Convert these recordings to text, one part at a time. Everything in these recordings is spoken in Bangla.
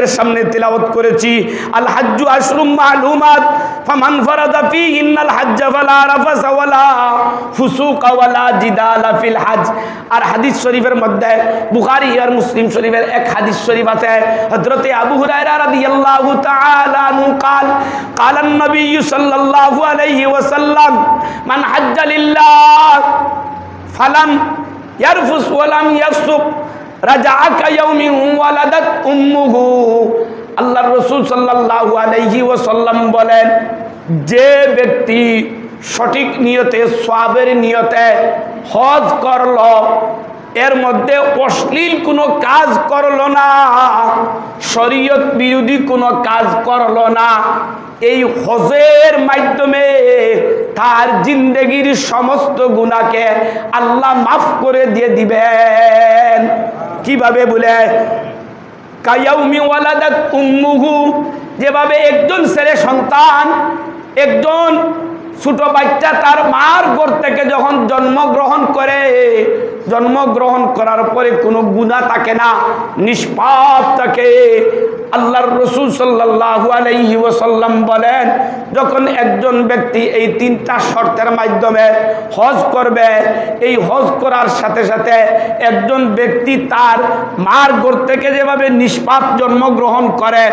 এর সামনে তিলাওয়াত করেছি আল হাজ্জু আশরুম মালুমাত ফামান ফারাদা ফীহিন্নাল হজ্জ ফালা রাফাসা ওয়ালা ফুসুকা ওয়ালা জিদালা ফিল হজ আর হাদিস শরীফের মধ্যে বুখারী আর মুসলিম শরীফের এক হাদিস শরীফ আছে হযরতে আবু হুরায়রা রাদিয়াল্লাহু তাআলা আনহু قال قال النبي صلى الله عليه وسلم من حج لله فلم يرفث ولم يفسق রাজাআকা ইয়াউমিন ওয়ালাদাত উম্মুহু। আল্লাহর রাসূল সাল্লাল্লাহু আলাইহি ওয়াসাল্লাম বলেন, যে ব্যক্তি সঠিক নিয়তে, সওয়াবের নিয়তে হজ করল, এর মধ্যে অশ্লীল কোনো কাজ করল না, শরীয়ত বিরোধী কোনো কাজ করল না, এই হজের মাধ্যমে তার জিন্দগির সমস্ত গুণাকে আল্লাহ মাফ করে দিয়ে দিবেন। কীভাবে বলে যেভাবে একজন ছেলে সন্তান, একজন ছোট বাচ্চা তার মার ঘর থেকে যখন জন্মগ্রহণ করে, জন্মগ্রহণ করার পরে কোনো গুণা থাকে না, নিষ্পাপ থাকে। আল্লাহর রসুল সাল্লাহ আলাইহি ওসাল্লাম বলেন, যখন একজন ব্যক্তি এই তিনটা শর্তের মাধ্যমে হজ করবে, এই হজ করার সাথে সাথে একজন ব্যক্তি তার মার ঘর থেকে যেভাবে নিষ্পাপ জন্মগ্রহণ করে,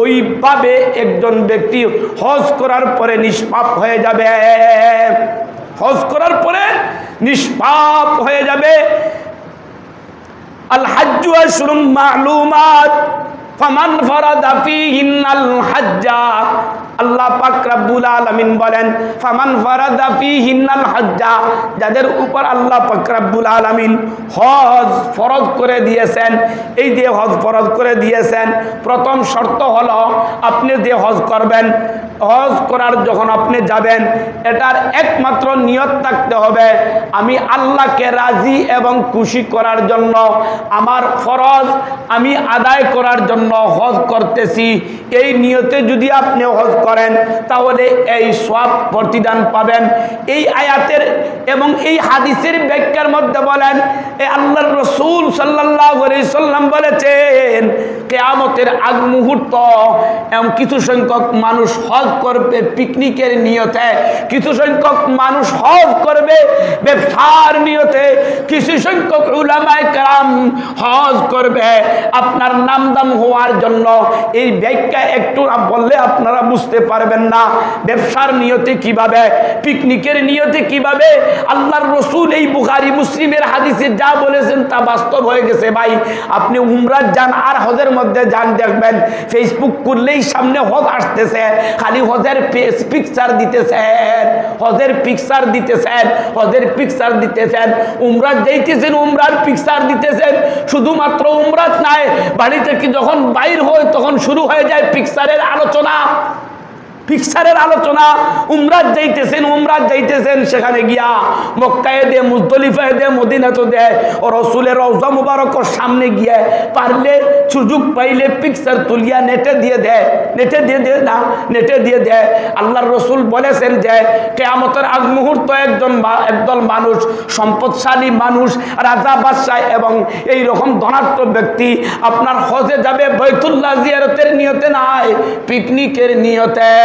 ওইভাবে একজন ব্যক্তি হজ করার পরে নিষ্পাপ হয়ে যাবে। হজ করার পরে নিষ্পাপ হয়ে যাবে। আল হাজ্জু মালুমাত। ফামান ফারাদা ফীহিন্নাল হাজ্জা আল্লাহ পাক রব্বুল আলামিন বলেন, ফামান ফারাদা যাদের উপর আল্লাহ পাক রব্বুল আলামিন হজ ফরজ করে দিয়েছেন, এই যে হজ ফরজ করে দিয়েছেন, প্রথম শর্ত হলো আপনি যে হজ করবেন, হজ করার যখন আপনি যাবেন, এটার একমাত্র নিয়ত থাকতে হবে, আমি আল্লাহকে রাজি এবং খুশি করার জন্য, আমার ফরজ আমি আদায় করার জন্য হজ করতেছি। এই নিয়তে যদি আপনি হজ করেন তাহলে এই সব প্রতিদান পাবেন। এই আয়াতের এবং এই হাদিসের ব্যাখ্যার মধ্যে বলেন এই আল্লাহর রসুল সাল্লাহ সাল্লাম বলেছেন, কেয়ামতের আগ মুহূর্ত এবং কিছু সংখ্যক মানুষ হজ করবে পিকনিকের নিয়তে, কিছু সংখ্যক মানুষ হজ করবে ব্যবসার নিয়তে, কিছু সংখ্যক উলামায় কালাম হজ করবে। আপনার নামদাম হওয়ার জন্য এই ব্যাখ্যা একটু বললে আপনারা বুঝতে পারবেন না। ব্যবসার নিয়তে কীভাবে, পিকনিকের নিয়তে কীভাবে? আল্লাহর রসুল এই বুখারি, মুসলিমের হাদিসে যা বলেছেন তা বাস্তব হয়ে গেছে ভাই। আপনি উমরাত যান, আর হজের মধ্যে যান, দেখবেন ফেসবুক করলেই সামনে হজ আসতেছে। খালি হজের পিকচার দিতেছেন, হজের পিকচার দিতেছেন, হজের পিকচার দিতেছেন। উমরাত যাইতেছেন, উমরার পিকচার দিতেছেন। শুধুমাত্র উমরাত নাই বাড়ি থেকে যখন বাইর হয়, তখন শুরু হয়ে যায় পিকচারের আলোচনা। পিকচারের আলোচনা, উমরাত যাইতেছেন উমরাত যাইতেছেন, সেখানে গিয়া মক্কায় দে, মুজদলিফায় দে, মদিনাতে দে, ও রসুলের রওজা মুবারকর সামনে গিয়ে পারলে সুযোগ পাইলে পিকচার তুলিয়া নেটে দিয়ে দেয় নেটে দিয়ে দে না, নেটে দিয়ে দেয় আল্লাহর রসুল বলেছেন যে, কেয়ামতের আগ মুহূর্ত একজন একদল মানুষ, সম্পদশালী মানুষ, রাজা, বাদশাহ এবং এই রকম ধনাত্ম ব্যক্তি আপনার হজে যাবে, বৈতুল্লাহ জিয়ারতের নিয়তে নাই, পিকনিকের নিয়তে।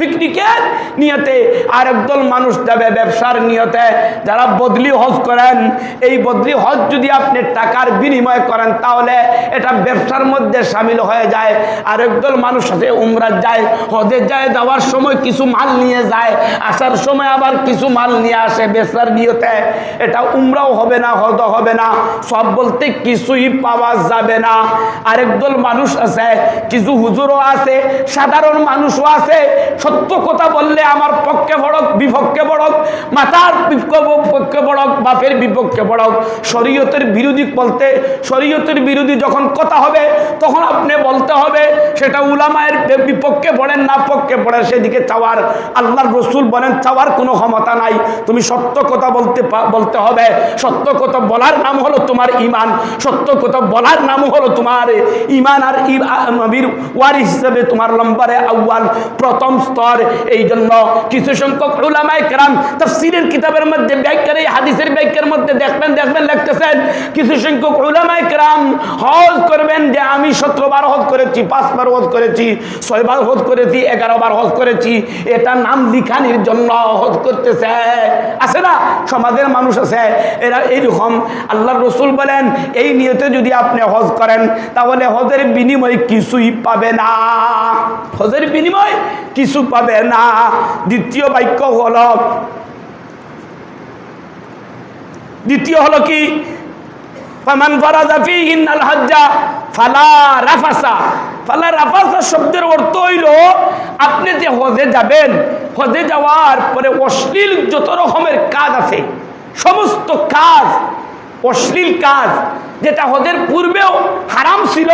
পিকনিকের নিয়তে আর একদল মানুষ যাবে ব্যবসার নিয়তে, যারা বদলি হজ করেন, এই বদলি হজ যদি আপনি টাকার বিনিময় করেন, তাহলে এটা ব্যবসার মধ্যে সামিল হয়ে যায়। আর একদল মানুষ সাথে উমরাত যায়, হজে যায়, যাওয়ার সময় কিছু মাল নিয়ে যায়, আসার সময় আবার কিছু মাল নিয়ে আসে ব্যবসার নিয়তে। এটা উমরাও হবে না হজ হবে না, সব বলতে কিছুই পাওয়া যাবে না। আরেকদল মানুষ আছে, কিছু হুজুরও আছে, সাধারণ মানুষও আছে সত্য কথা বললে আমার পক্ষে বড়ক, বিপক্ষে বড়ক, মাতার বিপক্ষে বড়ক, বাপের বিপক্ষে বড়ক। শরীয়তের বিরোধী বলতে, শরীয়তের বিরোধী যখন কথা হবে, তখন আপনি বলতে হবে, সেটা উলামায়ের বিপক্ষে পড়েন, না পক্ষে পড়ে সেদিকে চাওয়ার, আল্লাহর রসুল বলেন, চাওয়ার কোনো ক্ষমতা নাই। তুমি সত্য কথা বলতে বলতে হবে। সত্য কথা বলার নাম হলো তোমার ইমান সত্য কথা বলার নাম হলো তোমার ইমান আর নবীর ওয়ারি হিসেবে তোমার লম্বারে আউ্বাল প্রথম অন্তর এই জন্য কিছু সংখ্যক উলামায়ে কেরাম তাফসীরের কিতাবের মধ্যে ব্যাখ্যার, এই হাদিসের ব্যাখ্যার মধ্যে দেখবেন দেখবেন, লিখতেছেন, কিছু সংখ্যক উলামায়ে কেরাম হজ করবেন যে আমি সতেরো বার হজ করেছি, পাঁচবার হজ করেছি, ছয়বার হজ করেছি এগারো বার হজ করেছি, এটা নাম লিখানির জন্য হজ করতেছে। আছে না? সমাজের মানুষ আছে, এরা এইরকম। আল্লাহ রসুল বলেন, এই নিয়তে যদি আপনি হজ করেন, তাহলে হজের বিনিময় কিছুই পাবে না। হজের বিনিময় কিছু পাবে না। দ্বিতীয় বাক্য হল, দ্বিতীয় হলো কি? শব্দের অর্থ হইল, আপনি যে হজে যাবেন, হজে যাওয়ার পরে অশ্লীল যত রকমের কাজ আছে, সমস্ত কাজ, অশ্লীল কাজ, যেটা হজের পূর্বেও হারাম ছিল,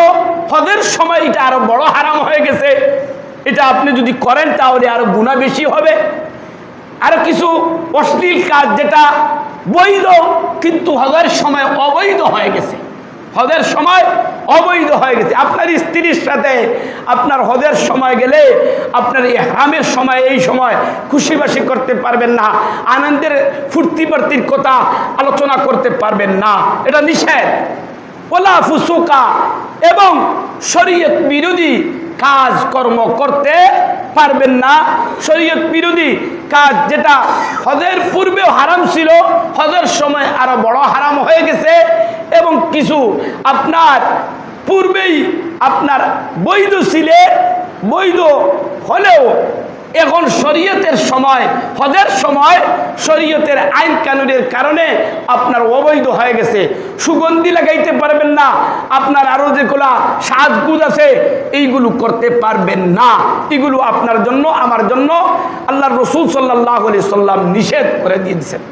হজের সময় এটা আরও বড় হারাম হয়ে গেছে। এটা আপনি যদি করেন তাহলে আরও গুণা বেশি হবে। আরও কিছু অশ্লীল কাজ যেটা বৈধ, কিন্তু হজের সময় অবৈধ হয়ে গেছে। হজের সময় অবৈধ হয়ে গেছে। আপনার স্ত্রীর সাথে আপনার হজের সময় গেলে আপনার এই হারামের সময়, এই সময় খুশিবাসি করতে পারবেন না। আনন্দের ফুর্তি বার্তির কথা আলোচনা করতে পারবেন না। এটা নিষেধ। ওলা ফুসুকা। এবং শরীয়ত বিরোধী কাজ কর্ম করতে পারবেন না। শরীয়ত বিরোধী কাজ যেটা হজের পূর্বেও হারাম ছিল, হজের সময় আরও বড় হারাম হয়ে গেছে এবং কিছু আপনার পূর্বেই আপনার বৈধ ছিলে, বৈধ হলেও এখন শরীয়তের সময়, হজের সময় শরীয়তের আইন কানুনের কারণে আপনার অবৈধ হয়ে গেছে। সুগন্ধি লাগাইতে পারবেন না, আপনার আরও যেগুলা সাজগুজ আছে, এইগুলো করতে পারবেন না। এগুলো আপনার জন্য, আমার জন্য আল্লাহ রসুল সাল্লাহ আলি সাল্লাম নিষেধ করে দিয়েছেন।